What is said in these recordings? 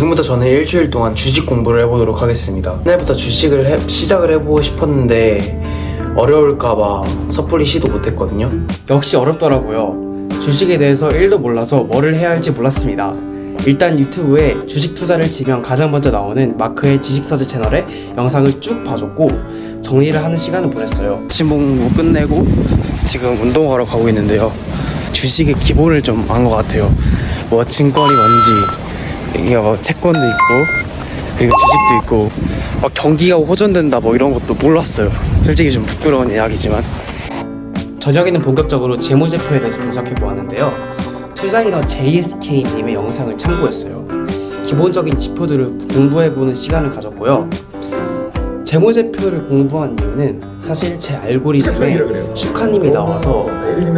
지금부터 저는 일주일 동안 주식 공부를 해보도록 하겠습니다. 옛날부터 주식을 해- 시작을 해보고 싶었는데 어려울까봐 섣불리 시도 못했거든요. 역시 어렵더라고요. 주식에 대해서 1도 몰라서 뭐를 해야 할지 몰랐습니다. 일단 유튜브에 주식 투자를 치면 가장 먼저 나오는 마크의 지식서재 채널에 영상을 쭉 봐줬고 정리를 하는 시간을 보냈어요. 아침 공부 끝내고 지금 운동하러 가고 있는데요. 주식의 기본을 좀 안 것 같아요. 뭐 증권이 뭔지, 이게 뭐 채권도 있고, 그리고 주식도 있고, 막 경기가 호전된다 뭐 이런 것도 몰랐어요. 솔직히 좀 부끄러운 이야기지만. 저녁에는 본격적으로 재무제표에 대해서 분석해 보았는데요. 투자인어 JSK님의 영상을 참고했어요. 기본적인 지표들을 공부해 보는 시간을 가졌고요. 재무제표를 공부한 이유는 사실 제 알고리즘에 슈카님이 나와서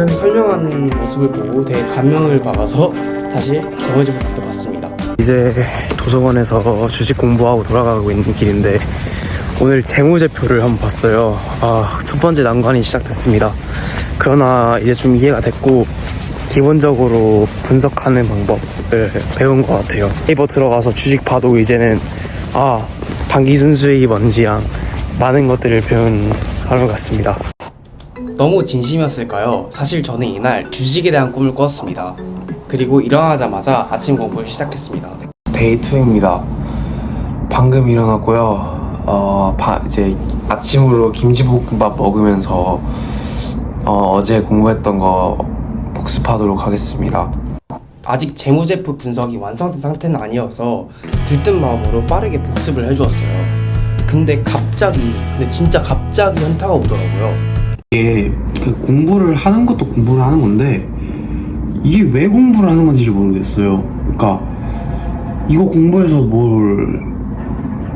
설명하는 모습을 보고 되게 감명을 받아서 사실 재무제표부터 봤습니다. 이제 도서관에서 주식 공부하고 돌아가고 있는 길인데 오늘 재무제표를 한번 봤어요. 아, 첫 번째 난관이 시작됐습니다. 그러나 이제 좀 이해가 됐고 기본적으로 분석하는 방법을 배운 것 같아요. 네이버 들어가서 주식 봐도 이제는 아 단기 순수익이 뭔지랑 많은 것들을 배운 하루 같습니다. 너무 진심이었을까요? 사실 저는 이날 주식에 대한 꿈을 꿨습니다. 그리고 일어나자마자 아침 공부를 시작했습니다. 데이 2입니다. 방금 일어났고요. 어, 바- 이제 아침으로 김치볶음밥 먹으면서 어, 어제 공부했던 거 복습하도록 하겠습니다. 아직 재무제표 분석이 완성된 상태는 아니어서 들뜬 마음으로 빠르게 복습을 해주었어요. 근데 갑자기, 근데 진짜 갑자기 현타가 오더라고요. 이게 그 공부를 하는 것도 공부를 하는 건데 이게 왜 공부를 하는 건지 모르겠어요. 그러니까 이거 공부해서 뭘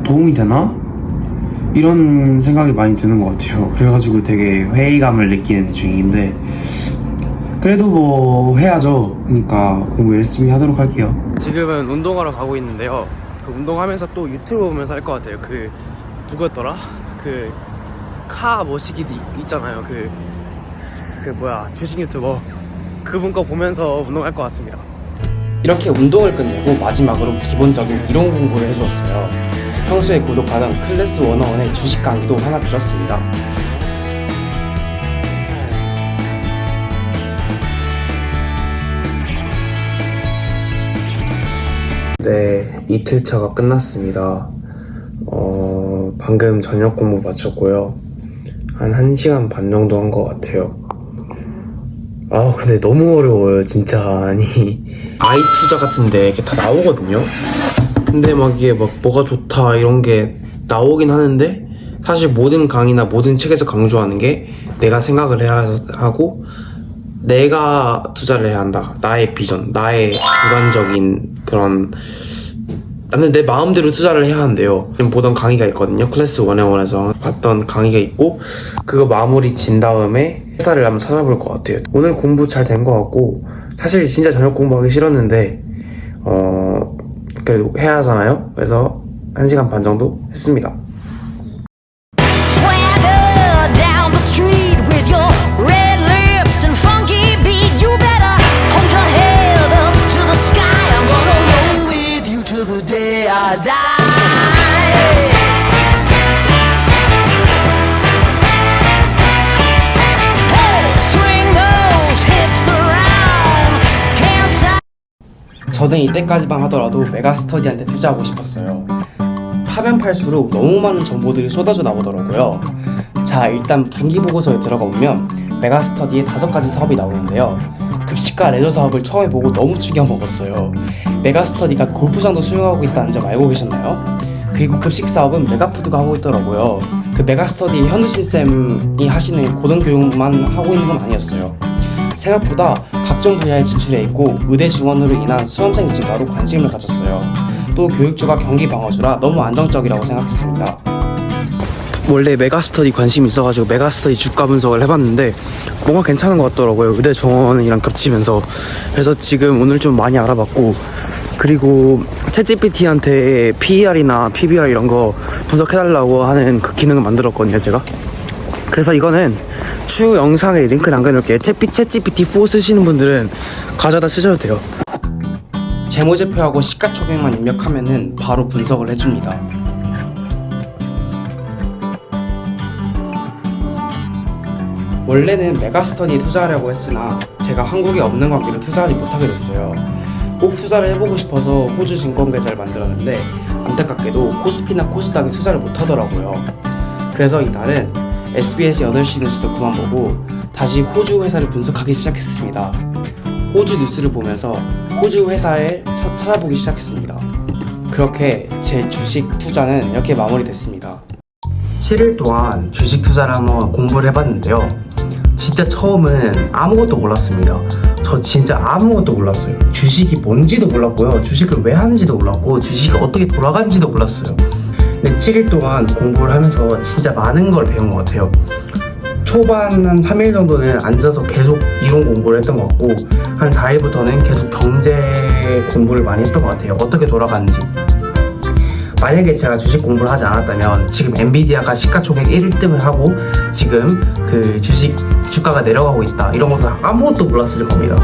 도움이 되나? 이런 생각이 많이 드는 것 같아요. 그래가지고 되게 회의감을 느끼는 중인데 그래도 뭐 해야죠. 그러니까 공부 열심히 하도록 할게요. 지금은 운동하러 가고 있는데요. 그 운동하면서 또 유튜브 보면서 할 것 같아요. 그 누구였더라? 그카 머시기 있잖아요. 그 그 뭐야 주식 유튜버 그분 거 보면서 운동할 것 같습니다. 이렇게 운동을 끝내고 마지막으로 기본적인 이론 공부를 해주었어요. 평소에 구독하던 클래스 101의 주식 강의도 하나 들었습니다. 네, 이틀차가 끝났습니다. 어, 방금 저녁 공부 마쳤고요. 한 1시간 반 정도 한 것 같아요. 아, 근데 너무 어려워요, 진짜. 아니, 아이 투자 같은데 이게 다 나오거든요? 근데 막 이게 막 뭐가 좋다 이런 게 나오긴 하는데, 사실 모든 강의나 모든 책에서 강조하는 게 내가 생각을 해야 하고, 내가 투자를 해야 한다. 나의 비전, 나의 주관적인 그런 나는 내 마음대로 투자를 해야 한대요. 지금 보던 강의가 있거든요. 클래스 101에서 봤던 강의가 있고 그거 마무리 진 다음에 회사를 한번 찾아볼 것 같아요. 오늘 공부 잘 된 것 같고 사실 진짜 저녁 공부하기 싫었는데 어 그래도 해야 하잖아요. 그래서 1시간 반 정도 했습니다. 저는 이때까지만 하더라도 메가스터디한테 투자하고 싶었어요. 파면 팔수록 너무 많은 정보들이 쏟아져 나오더라고요. 자, 일단 분기 보고서에 들어가 보면 메가스터디에 다섯 가지 사업이 나오는데요. 급식과 레저 사업을 처음에 보고 너무 충격 먹었어요. 메가스터디가 골프장도 수용하고 있다는 점 알고 계셨나요? 그리고 급식 사업은 메가푸드가 하고 있더라고요. 그 메가스터디 현우진 쌤이 하시는 고등교육만 하고 있는 건 아니었어요. 생각보다 각종 분야에 진출해 있고 의대 중원으로 인한 수험생 증가로 관심을 가졌어요. 또 교육주가 경기 방어주라 너무 안정적이라고 생각했습니다. 원래 메가스터디 관심이 있어가지고 메가스터디 주가 분석을 해봤는데 뭔가 괜찮은 것 같더라고요. 의대 정원이랑 겹치면서 그래서 지금 오늘 좀 많이 알아봤고 그리고 챗GPT한테 PER이나 PBR 이런 거 분석해달라고 하는 그 기능을 만들었거든요, 제가. 그래서 이거는 추후 영상에 링크 남겨놓을게요. 챗 챗GPT 4 쓰시는 분들은 가져다 쓰셔도 돼요. 재무제표하고 시가총액만 입력하면은 바로 분석을 해줍니다. 원래는 메가스터디에 투자하려고 했으나 제가 한국에 없는 관계로 투자하지 못하게 됐어요. 꼭 투자를 해보고 싶어서 호주 증권 계좌를 만들었는데 안타깝게도 코스피나 코스닥에 투자를 못하더라고요. 그래서 이날은 SBS 8시 뉴스도 그만 보고 다시 호주 회사를 분석하기 시작했습니다. 호주 뉴스를 보면서 호주 회사를 차- 찾아보기 시작했습니다. 그렇게 제 주식 투자는 이렇게 마무리됐습니다. 7일 동안 주식 투자를 한번 공부를 해봤는데요. 진짜 처음은 아무것도 몰랐습니다. 저 진짜 아무것도 몰랐어요. 주식이 뭔지도 몰랐고요. 주식을 왜 하는지도 몰랐고, 주식이 어떻게 돌아가는지도 몰랐어요. 근데 7일 동안 공부를 하면서 진짜 많은 걸 배운 것 같아요. 초반 한 3일 정도는 앉아서 계속 이론 공부를 했던 것 같고, 한 4일부터는 계속 경제 공부를 많이 했던 것 같아요. 어떻게 돌아가는지. 만약에 제가 주식 공부를 하지 않았다면 지금 엔비디아가 시가총액 1등을 하고 지금 그 주식 주가가 내려가고 있다 이런 것도 아무것도 몰랐을 겁니다.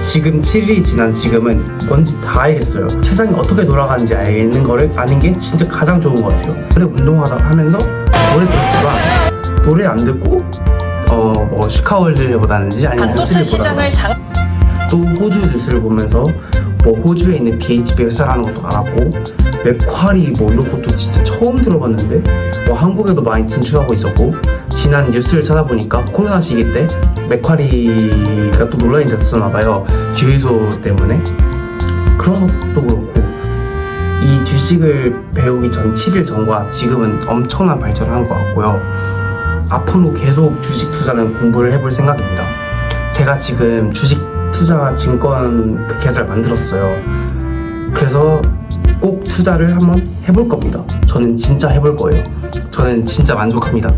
지금 7일이 지난 지금은 뭔지 다 알겠어요. 세상이 어떻게 돌아가는지 알는 거를 아는 게 진짜 가장 좋은 것 같아요. 그래 운동하다 하면서 노래 들었지만 노래 안 듣고 어뭐 슈카월드를 보다는지 아니면 뉴스를 보다든지 장 또 호주 뉴스를 보면서 뭐 호주에 있는 BHP 회사라는 것도 알았고 맥쿼리 뭐 이런 것도 진짜 처음 들어봤는데 뭐 한국에도 많이 진출하고 있었고 지난 뉴스를 찾아보니까 코로나 시기 때 맥쿼리가 또 논란이 됐었나 봐요. 주유소 때문에. 그런 것도 그렇고 이 주식을 배우기 전 7일 전과 지금은 엄청난 발전을 한것 같고요. 앞으로 계속 주식 투자는 공부를 해볼 생각입니다. 제가 지금 주식 투자 증권 그 계좌를 만들었어요. 그래서 꼭 투자를 한번 해볼 겁니다. 저는 진짜 해볼 거예요. 저는 진짜 만족합니다.